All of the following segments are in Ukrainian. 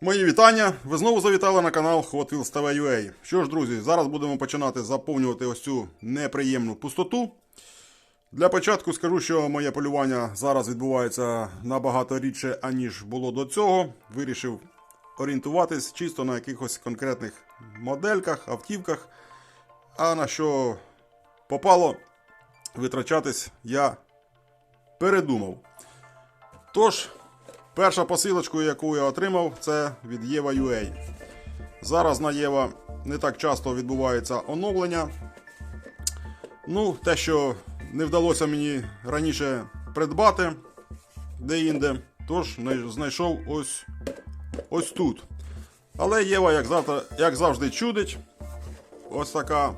Мої вітання! Ви знову завітали на канал Hot Wheels TV UA. Що ж, друзі, зараз будемо починати заповнювати ось цю неприємну пустоту. Для початку скажу, що моє полювання зараз відбувається набагато рідше, аніж було до цього. Вирішив орієнтуватись чисто на якихось конкретних модельках, автівках. А на що попало витрачатись, я передумав. Тож, перша посилочку, яку я отримав, це від Єва UA. Зараз на Єва не так часто відбувається оновлення. Ну, те, що не вдалося мені раніше придбати де-інде, тож знайшов ось, ось тут. Але Єва, як завтра, як завжди, чудить. Ось така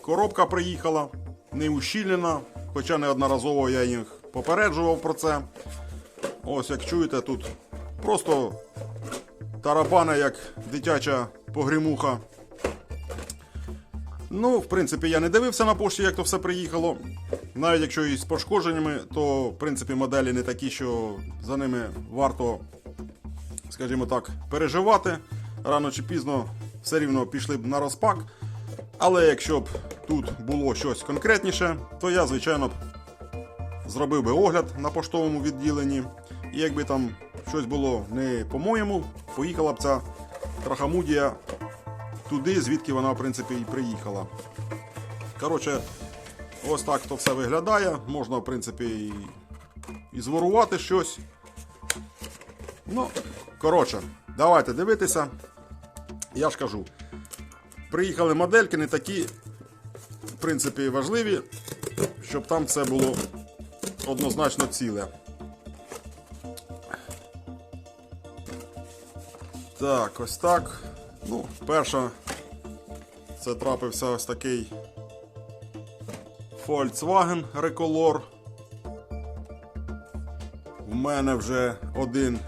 коробка приїхала, не ущільнена, хоча неодноразово я їх попереджував про це. Ось як чуєте, тут просто тарабани, як дитяча погрімуха. Ну, в принципі, я не дивився на пошті, як то все приїхало. Навіть якщо і з пошкодженнями, то в принципі моделі не такі, що за ними варто, скажімо так, переживати. Рано чи пізно все рівно пішли б на розпак. Але якщо б тут було щось конкретніше, то я, звичайно, б зробив би огляд на поштовому відділенні. І якби там щось було не по-моєму, поїхала б ця трахамудія туди, звідки вона, в принципі, і приїхала. Коротше, ось так то все виглядає. Можна, в принципі, і, і зворувати щось. Ну, коротше, давайте дивитися. Я ж кажу, приїхали модельки не такі, в принципі, важливі, щоб там все було однозначно ціле. Так, ось так. Ну, перша це трапився ось такий Volkswagen Recolor. У мене вже один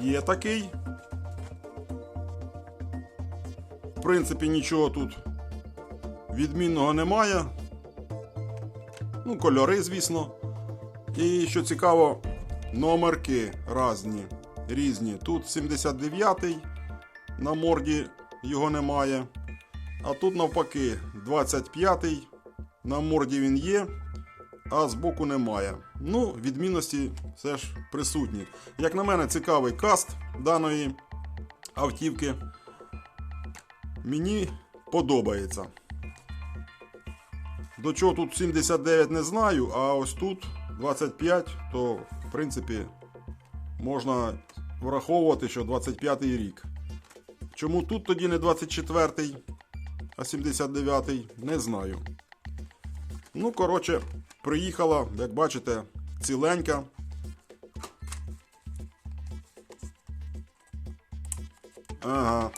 є такий. В принципі, нічого тут відмінного немає. Ну, кольори, звісно. І що цікаво, номерки різні. Різні. Тут 79-й, на морді його немає. А тут навпаки 25-й, на морді він є, а збоку немає. Ну, відмінності все ж присутні. Як на мене, цікавий каст даної автівки. Мені подобається. До чого тут 79 не знаю, а ось тут 25, то в принципі можна враховувати, що 25 рік. Чому тут тоді не 24, а 79, не знаю. Ну, коротше, приїхала, як бачите, ціленька. Ага.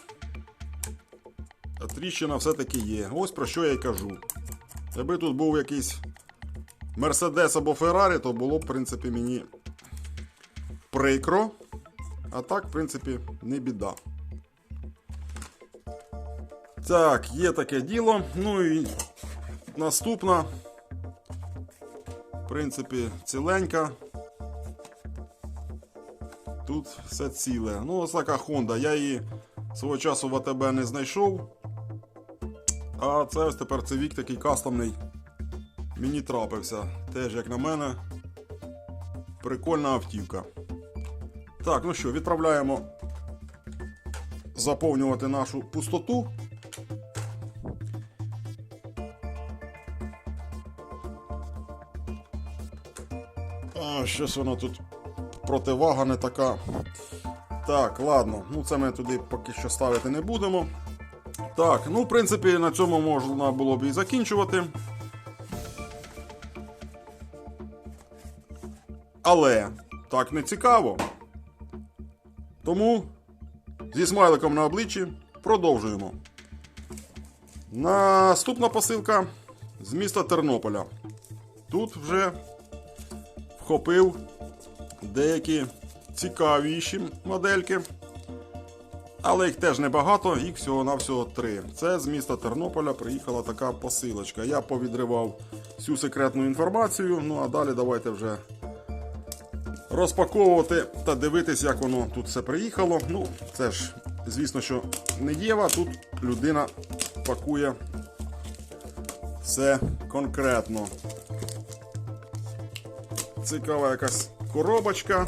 А тріщина все-таки є. Ось про що я й кажу. Якби тут був якийсь Мерседес або Феррарі, то було б, в принципі, мені прикро. А так, в принципі, не біда. Так, є таке діло. Ну і наступна. В принципі, ціленька. Тут все ціле. Ну, ось така Honda. Я її свого часу в АТБ не знайшов. А це ось тепер цивік такий кастомний. Мені трапився. Теж, як на мене, прикольна автівка. Так, ну що, відправляємо заповнювати нашу пустоту. А, щось воно тут противага не така. Так, ладно, ну це ми туди поки що ставити не будемо. Так, ну, в принципі, на цьому можна було б і закінчувати. Але так не цікаво. Тому зі смайликом на обличчі продовжуємо. Наступна посилка з міста Тернополя. Тут вже вхопив деякі цікавіші модельки. Але їх теж небагато, їх всього-навсього три. Це з міста Тернополя приїхала така посилочка. Я повідривав всю секретну інформацію. Ну а далі давайте вже розпаковувати та дивитись, як воно тут все приїхало. Ну, це ж, звісно, що не Єва, тут людина пакує все конкретно. Цікава якась коробочка.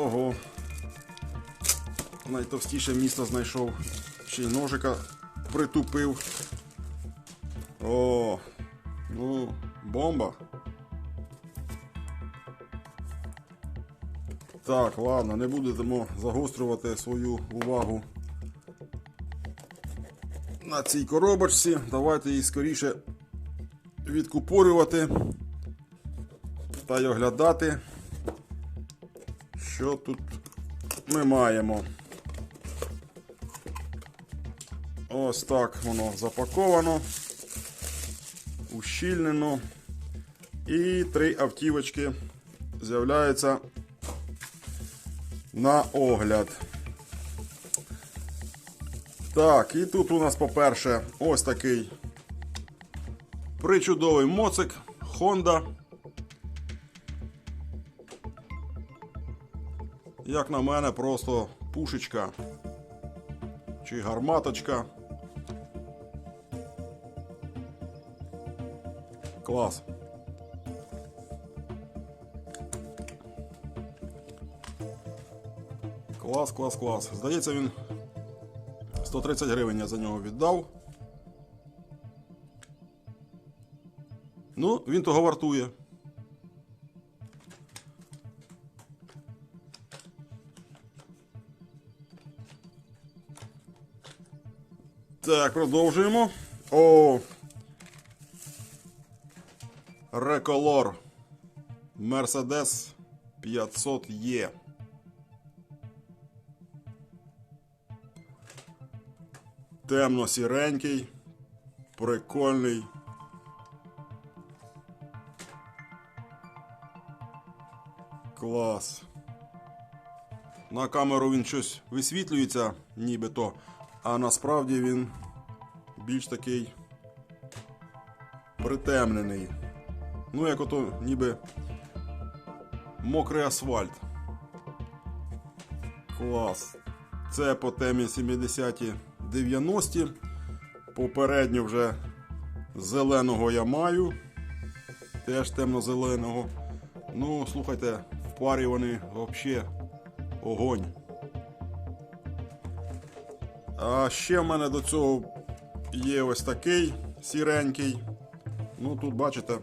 Ого. Найтовстіше місто знайшов. Ще й ножика притупив. О, ну, бомба. Так, ладно, не будемо загострювати свою увагу на цій коробочці. Давайте її скоріше відкупорювати та й оглядати, що тут ми маємо. Ось так воно запаковано, ущільнено. І три автівочки з'являються на огляд. Так, і тут у нас, по-перше, ось такий причудовий моцик Honda. Як на мене, просто пушечка чи гарматочка. Клас. Клас, клас, клас. Здається, він 130 гривень я за нього віддав. Ну, він того вартує. Так, продовжуємо. О. Реколор. Мерседес 500 Темно-сіренький. Прикольний. Клас. На камеру він щось висвітлюється, нібито, а насправді він більш такий притемнений. Ну, як ото ніби мокрий асфальт. Клас. Це по темі 70-ті 90-ті. Попередньо вже зеленого я маю. Теж темно-зеленого. Ну, слухайте, в парі вони взагалі огонь. А ще в мене до цього є ось такий сіренький. Ну, тут бачите.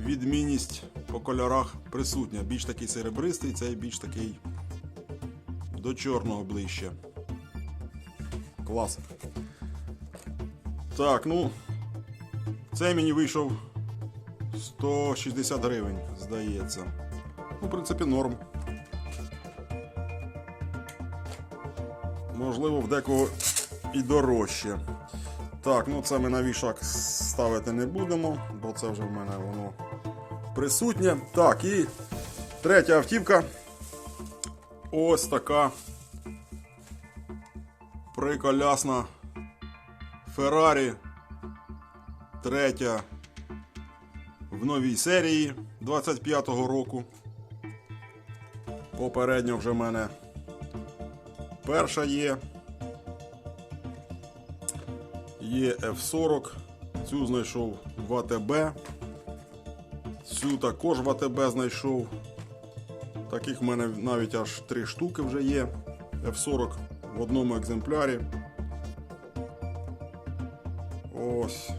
Відмінність по кольорах присутня. Більш такий серебристий, цей більш такий до чорного ближче. Клас. Так, ну. Цей мені вийшов 160 гривень, здається. Ну, в принципі, норм. Можливо, в декого і дорожче. Так, ну це ми на вішак ставити не будемо, бо це вже в мене воно присутнє. Так, і третя автівка. Ось така приколясна Феррарі. Третя в новій серії 25-го року. Попередньо вже в мене перша є. Є F40. Цю знайшов в АТБ. Цю також в АТБ знайшов. Таких в мене навіть аж три штуки вже є. F40 в одному екземплярі. Ось.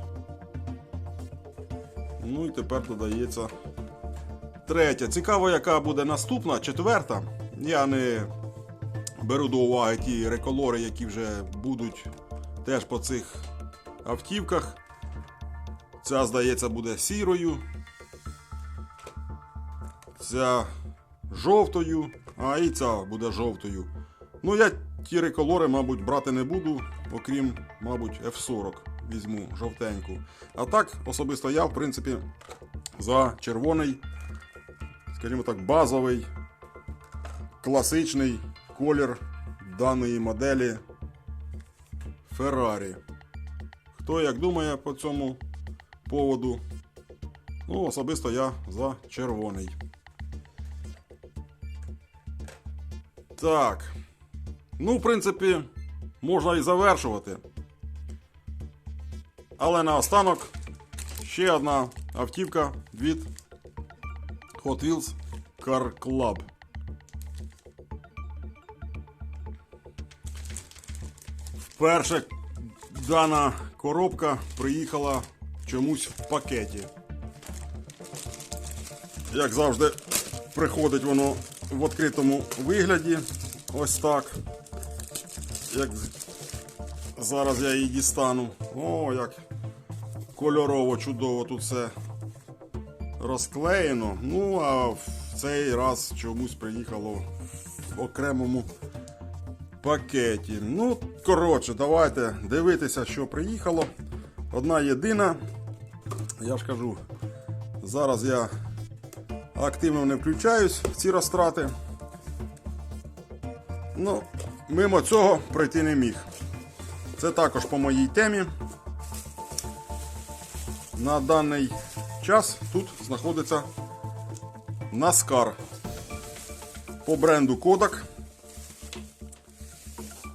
Ну і тепер додається третя. Цікаво, яка буде наступна, четверта. Я не беру до уваги ті реколори, які вже будуть теж по цих автівках. Ця, здається, буде сірою. Ця жовтою, а і ця буде жовтою. Ну, я ті реколори, мабуть, брати не буду, окрім, мабуть, F40 візьму жовтеньку. А так, особисто я, в принципі, за червоний, скажімо так, базовий, класичний колір даної моделі Ferrari. Хто як думає по цьому поводу. Ну, особисто я за червоний. Так. Ну, в принципі, можна і завершувати. Але наостанок ще одна автівка від Hot Wheels Car Club. Вперше дана коробка приїхала чомусь в пакеті. Як завжди, приходить воно в відкритому вигляді. Ось так. Як зараз я її дістану. О, як кольорово, чудово тут все розклеєно. Ну, а в цей раз чомусь приїхало в окремому пакеті. Ну, коротше, давайте дивитися, що приїхало. Одна єдина. Я ж кажу, зараз я активно не включаюсь в ці розтрати. Ну, мимо цього пройти не міг. Це також по моїй темі. На даний час тут знаходиться Наскар по бренду Kodak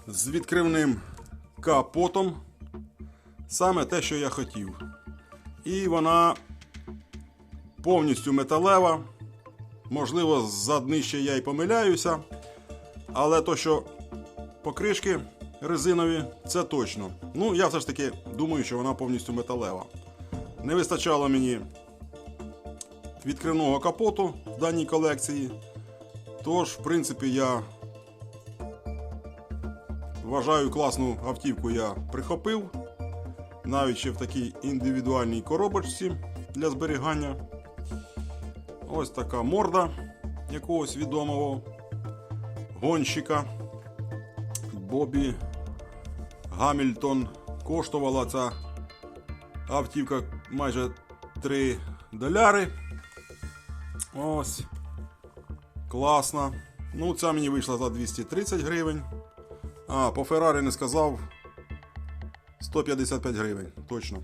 з відкривним капотом. Саме те, що я хотів. І вона повністю металева. Можливо, за днище я й помиляюся. Але то, що покришки резинові, це точно. Ну, я все ж таки думаю, що вона повністю металева. Не вистачало мені відкривного капоту в даній колекції. Тож, в принципі, я вважаю класну автівку я прихопив. Навіть ще в такій індивідуальній коробочці для зберігання. Ось така морда якогось відомого гонщика Бобі Гамільтон. Коштувала ця автівка майже 3 доляри. Ось. Класна. Ну, ця мені вийшла за 230 гривень. А, по Феррарі не сказав. 155 гривень, точно.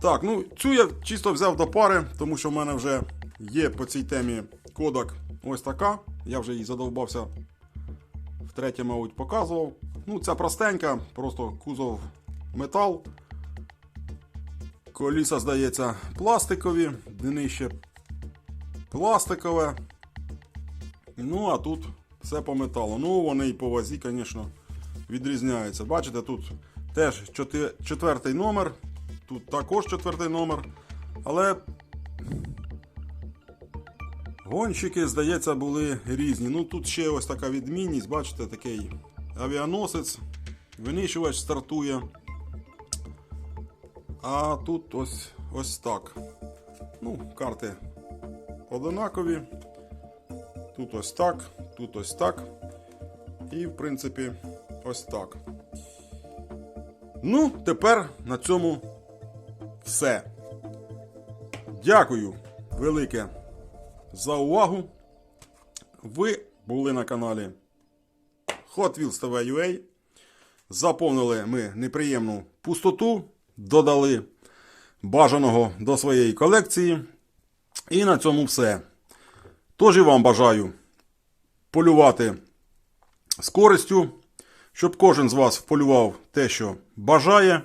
Так, ну цю я чисто взяв до пари, тому що в мене вже є по цій темі кодак ось така. Я вже її задовбався. Втретє, мабуть, показував. Ну, ця простенька, просто кузов метал. Коліса, здається, пластикові, днище пластикове. Ну, а тут все по металу. Ну, вони і по вазі, звісно, відрізняються. Бачите, тут теж четвертий номер, тут також четвертий номер. Але гонщики, здається, були різні. Ну, тут ще ось така відмінність, бачите, такий авіаносець, винищувач стартує. А тут ось ось так. Ну, карти одинакові. Тут ось так, тут ось так. І, в принципі, ось так. Ну, тепер на цьому все. Дякую велике за увагу. Ви були на каналі Hot Wheels TV UA. Заповнили ми неприємну пустоту, додали бажаного до своєї колекції. І на цьому все. Тож і вам бажаю полювати з користю, щоб кожен з вас вполював те, що бажає.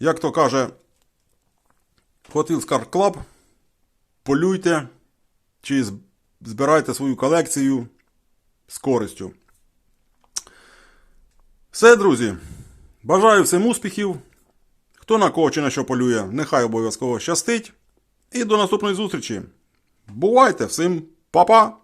Як то каже Hot Wheels Car Club, полюйте чи збирайте свою колекцію з користю. Все, друзі. Бажаю всім успіхів. Хто на кого чи на що полює, нехай обов'язково щастить. І до наступної зустрічі. Бувайте всім, па-па!